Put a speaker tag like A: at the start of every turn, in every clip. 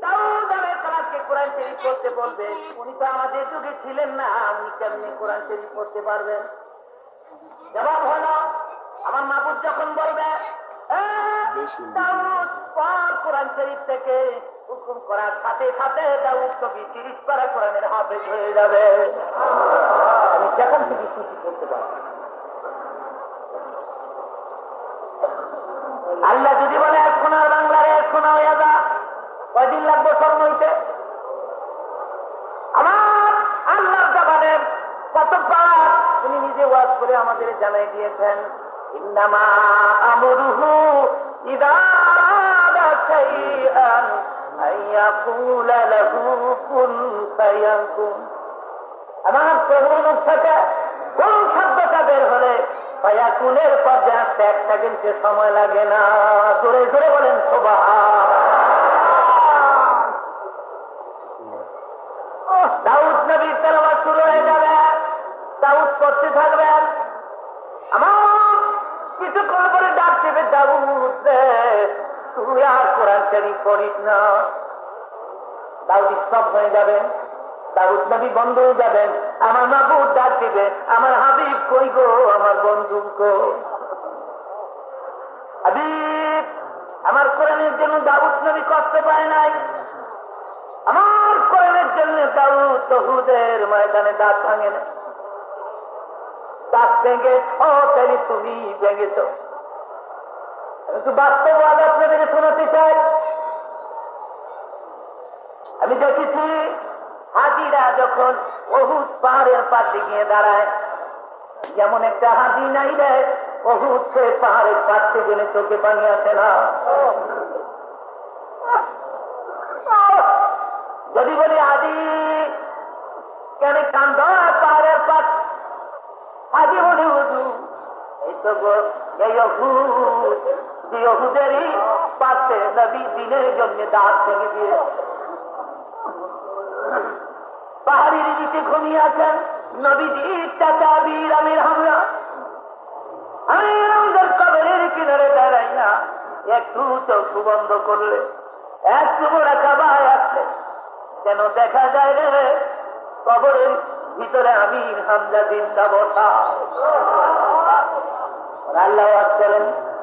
A: দাউদ আলাইহিসসালামকে কোরআন শরীফ পড়তে বলবে উনি তো আমাদের যুগে ছিলেন না উনি কেমনি কোরআন শরীফ পড়তে পারবেন? জবাব হলো আমার যখন বলবে "এ, দাউদ পড় কোরআন থেকে হুকুম করার সাথে সাথে দাউদ কবি তিরিশ পারা কোরআনের হাফেজ হয়ে যাবে। ইন্নামা আমরুহু ইদা আরাদা শাইআন আইয়াকুলা লাহু কুন ফায়াকুন আমার প্রভুর মুখ থেকে কোন শব্দটা বের হলে ফায়াকুনের পর্যায়ে আসতে এক সেকেন্ডে সময় লাগে না। জোরে জোরে বলেন শোভা দাউদ নবীর তেলাবাদ শুরু হয়ে যাবে। দাউদ করতে থাকবেন। পরে দেবে দাউদ তুই আর কোরআন শরীফ পড়িস না। দাউদ সব হয়ে যাবে দাউদ নবী বন্ধ হয়ে যাবেন, আমার মাবুদ ডাক দিবে, আমার হাবিব কই গো, আমার বন্ধু গো হাবিব, আমার কোরআনের জন্য দাউদ নবী কষ্ট পায় নাই। আমার কোরআনের জন্য দাউদ তহুদের ময়দানে দাঁত ভাঙে না দাঁত ভেঙে ছি তুমি ভেঙেছ। আমি তো বাস্তব আজ আপনাদেরকে শোনাতে আমি দেখেছি হাজিরা যখন বহুত পাহাড়ের পাশে গিয়ে দাঁড়ায়, যেমন একটা হাজি নাই বহুত সে পাহাড়ের পাশে গেলে চোখে পানি না। যদি বলি আজি কেন কান্দ পাহাড়ের পাশ? আজি বলি হুজু এই তো এই অহুদ যে অহুদেরই পাশে নবী দিনের জন্য দাঁত ভেঙে দিয়ে পাহাড়ির নিচে ঘুমিয়ে আছেন। নবীজি চাচা বীর আমির হামলা। আমি আমাদের কবরের কিনারে দাঁড়াই না। একটু চোখ বন্ধ করলে একটু বড় কাবায় আসলে। যেন দেখা যায় রে, কবরের ভিতরে আমির হামজা দিন বসা আল্লাহ ওয়াজ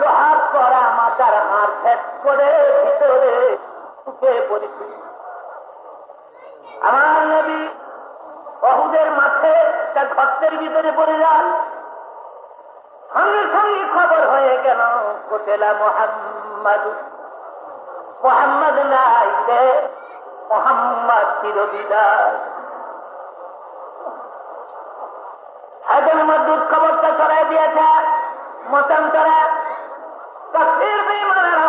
A: লোহার করা মাথার হাড় ফেট করে ভিতরে ঢুকে পড়েছে। আমার নবী অহুদের মাঠে একটা গর্তের ভিতরে পড়ে যান। সঙ্গে সঙ্গে খবর হয়ে গেল কোটেলা মোহাম্মদ। মোহাম্মদ নাই রে, মোহাম্মদ চিরবিদাস হায়দার মজদুর খবরটা ছড়াই দিয়েছে, মতান্তরে কাশ্মীর বেমানেরা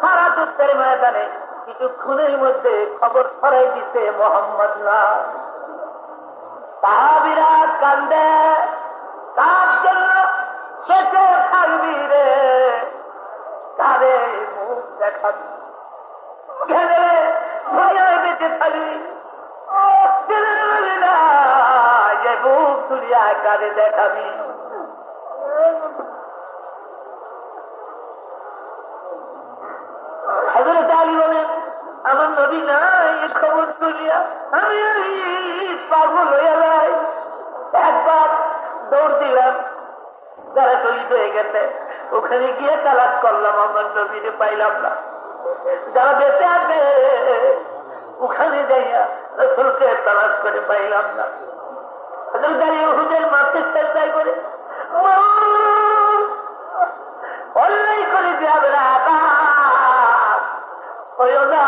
A: সারা যুদ্ধের ময়দানে কিছুক্ষণের মধ্যে খবর ছড়াই দিতে মোহাম্মদ না। তাহাবিরা কান্দে, তার জন্য বেঁচে থাকবি রে। তারে মুখ দেখাবি ঘেরে ভয়ে বেঁচে থাকবি। মুখ দুনিয়া কারে দেখাবি। নবী না এই খবর তুলিয়া আমি পাগল হয়ে যাই। একবার দৌড় দিলাম, যারা শহীদ হয়ে গেছে, ওখানে গিয়ে তালাক করলাম, আমার নবীরে পাইলাম না। যারা বেঁচে আছে, ওখানে যাইয়া রসুলকে তালাক করে পাইলাম না। হজরত আলী হুজের মাঠে চেষ্টাই করে অন্যায় করে না হইও না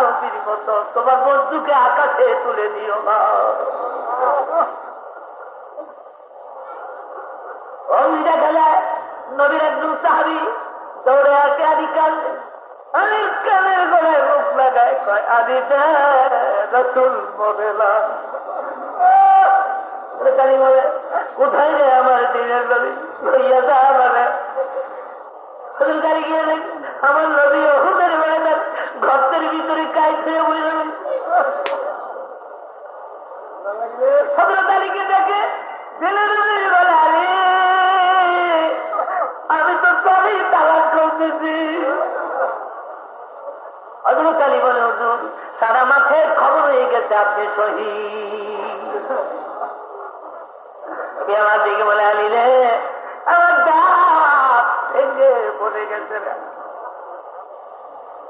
A: নদীর মতো, তোমার বন্ধুকে আকাশে তুলে দিও না। ওই দেখা যায় নবীর একজন সাহাবি দৌড়ে আসে, আদি কান্দে আলীর কানের লাগায় কয়, আদি রসুল মরেলা কোথায় রে আমার দিনের নবী লইয়া যা মানে গিয়ে দেখি আমার নবী ওহুদের ময়দান ঘরের ভিতরে কাই খেয়ে বুঝলেন বলে, আরে সারা মাঠে খবর হয়ে গেছে, আপনি শহীদ আমার দিকে বলে, আলী রে, আমার দাঁত পড়ে গেছে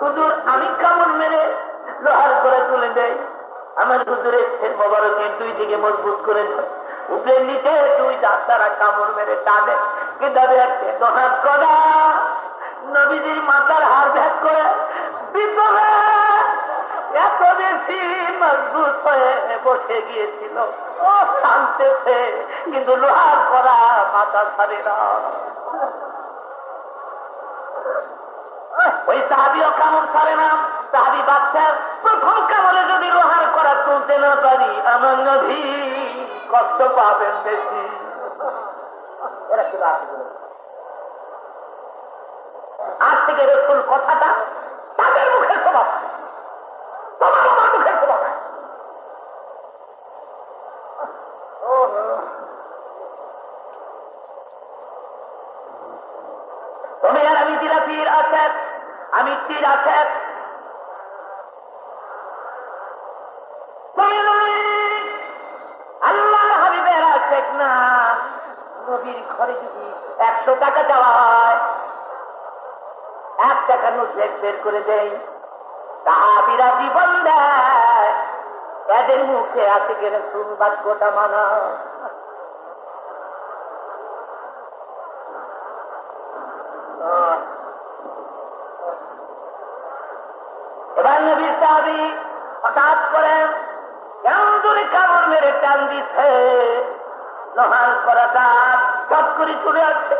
A: হুজুর, আমি কামড় মেরে লোহার করে তুলে দেয় আমার হুজুরের ছেল মোবারকের দুই দিকে মজবুত করে দেয়। উপরের নিচে দুই ডাক্তারা কামড় মেরে টানে কীভাবে একটা লোহার করা, নবীজির মাথার হার ভেদ করে ভিতরে এত বেশি মজবুত হয়ে বসে গিয়েছিল। ও শান্তেছে কিন্তু লোহার করা মাথা ছাড়ে না। ওই সাহাবিও কামড় ছাড়ে না। সাহাবি বাচ্চার প্রথম কামড়ে যদি লোহার করা তুলতে না পারি, আমার নদী কষ্ট পাবেন বেশি। এরা আছে আজ থেকে রসুল কথাটা তাদের মুখের স্বভাব তোমার আমার মুখের তুমি আর আমি দিলা তীর আছে আমি তীর আছে না। নবীর ঘরে যদি একশো টাকা দেওয়া হয়, এক টাকা নোট বের করে দেয় সাহাবিরা জীবন দেয়। এদের মুখে আছে কেন শুন বাক্যটা মানা এবার সাহাবি হঠাৎ করে কেমন করে কামড় মেরে টান দিচ্ছে। লোহার দাঁত চট করে চলে আসছে।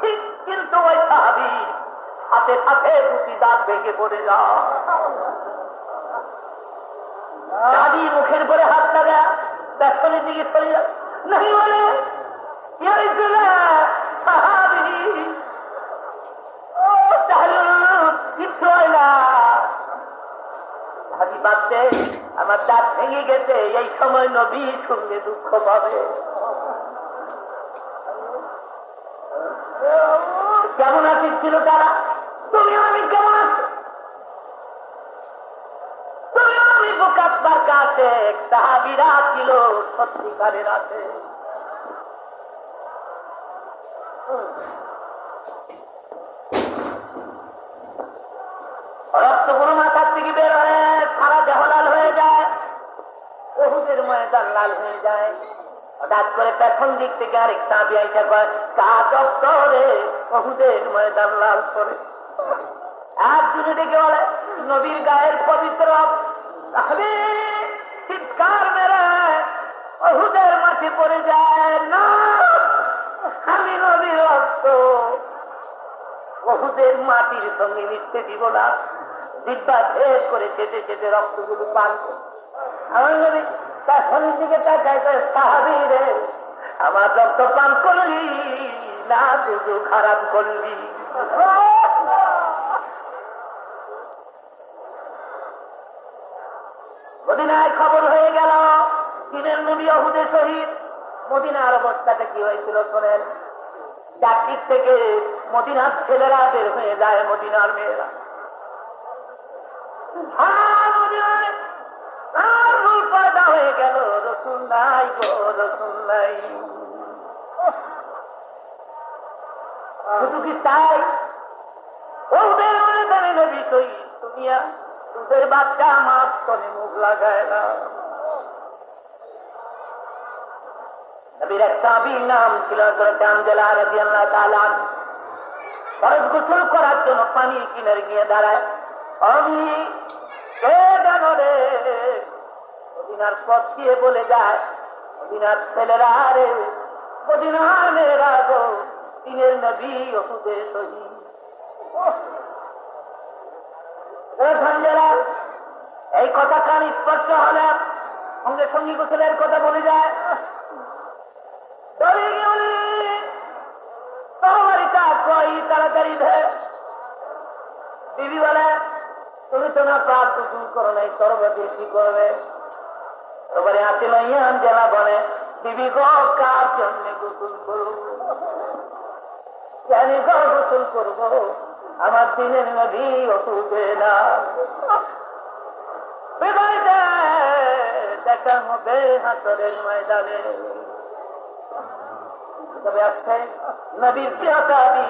A: ঠিক কিন্তু ওই সাহাবি হাতে হাতে দুটি দাঁত ভেঙে পড়ে দাদি মুখের পরে হাত লাগা ব্যস্তনের দিকে চলে যায়। নাকি বলে কি সাহাবি কিচ্ছু হয় না। বাচ্চে আমার দাঁত ভেঙে গেছে, এই সময় নবী শুনলে দুঃখ পাবে। কেমন আছিস ছিল তারা? তুমি আমি কেমন আছো? তুমি আমি বোকাত্মার কাছে সাহাবিরা ছিল সত্যিকারের আছে। রক্তগুলো মাথার থেকে বের বহুদের ময়দান লাল হয়ে যায়। হঠাৎ করে পেছন দিক থেকে আরেক সাবি আইসা কয়, কাজ করে বহুদের ময়দান লাল করে। একজনে ডেকে বলে, নবীর গায়ের পবিত্র তাহলে চিৎকার মেরে বহুদের মাঠে পড়ে যায় না? আমি নবীর রক্ত বহুদের মাটির সঙ্গে মিশতে দিব না। দিব্যা ভেদ করে চেটে চেটে রক্তগুলো পান করে। আমার নবী দিকে কয়, রে। আমার রক্ত পান করলি না খারাপ করলি। মদিনায় খবর হয়ে গেল দিনের নবী অহুদে শহীদ। মদিনার অবস্থাটা কি হয়েছিল শোনেন? চারদিক থেকে মদিনার ছেলেরা বের হয়ে যায় মদিনার মেয়েরা। গেল, রসুন নাই গো, রসুন নাই। শুধু কি তাই? ওদের মনে দামে নবী শহীদ মিয়া দুধের বাচ্চা, মাছ তনে মুখ লাগায় না। করার জন্য পানি কিনারে গিয়ে দাঁড়ায়। আমি মদিনার পথ দিয়ে বলে যায়, মদিনার ছেলেরা রে, মদিনার দিনের নবী ওষুধে সহি এই কথা কান স্পর্শ হলে সঙ্গে সঙ্গী গোসলের কথা বলে যায়। দিদি বলে, তুমি তো না পাপ গোসল করো নাই তরবারি কি করবে। তরবারি হাতে লইয়া জেলা বলে দিদি গো, কার জন্য গোসল করো জানি গো, গোসল করব। আমার দিনের নদী ওষুধে না। দেখা হবে হাসরের ময়দানে। তবে আজকে নবীর দাবি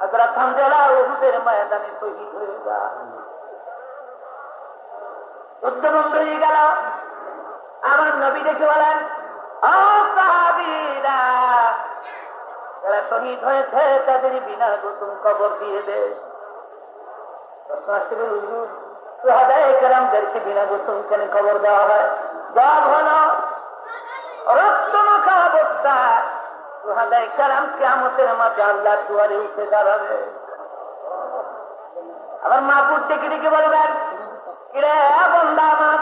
A: হজরত হামজালা ওহুদের ময়দানে শহীদ হয়ে যা যুদ্ধ বন্ধ গেল। আমার নবী দেখে বলেন যারা শহীদ হয়েছে তাদের বিনা গোসল কবর দিয়ে দে। প্রশ্ন আসছে বলে, হুজুর, সুহাদায়ে কেরামদেরকে বিনা গোসল কেন কবর দেওয়া জবাব হলো রক্ত মাখা অবস্থা। সুহাদায়ে কেরাম কেয়ামতের মাঝে আল্লাহ দুয়ারে উঠে আবার মাপুর ডেকে ডেকে বলবেন কিরে বন্দা আমার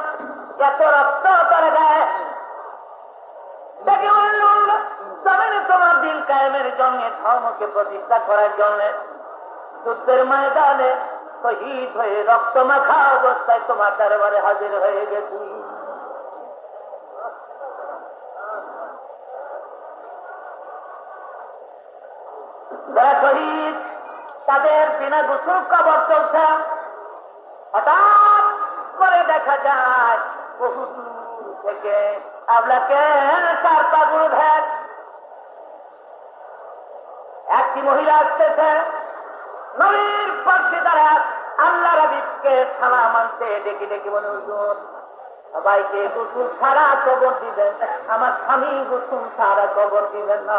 A: এত রক্ত করে দেয় ডেকে বলল জমিনে তোমার দিন কায়েমের জন্য, ধর্মকে প্রতিষ্ঠা করার জন্য, যুদ্ধের ময়দানে শহীদ হয়ে রক্ত মাখা অবস্থায় তোমার দরবারে হাজির হয়ে গেছি। তাদের বিনা গোসল কবর চলছে। হঠাৎ করে দেখা যায় বহু দূর থেকে আপনাকে চার পাগুলো ভেদ একটি মহিলা আসতেছে, নবীর পাশে দ্বারা আল্লাহ রবিকে থানা মানতে ডেকে ডেকে বলে, হুজুর, সবাইকে গুসুল ছাড়া কবর দিবেন আমার স্বামী গুসুল ছাড়া কবর দিবেন না।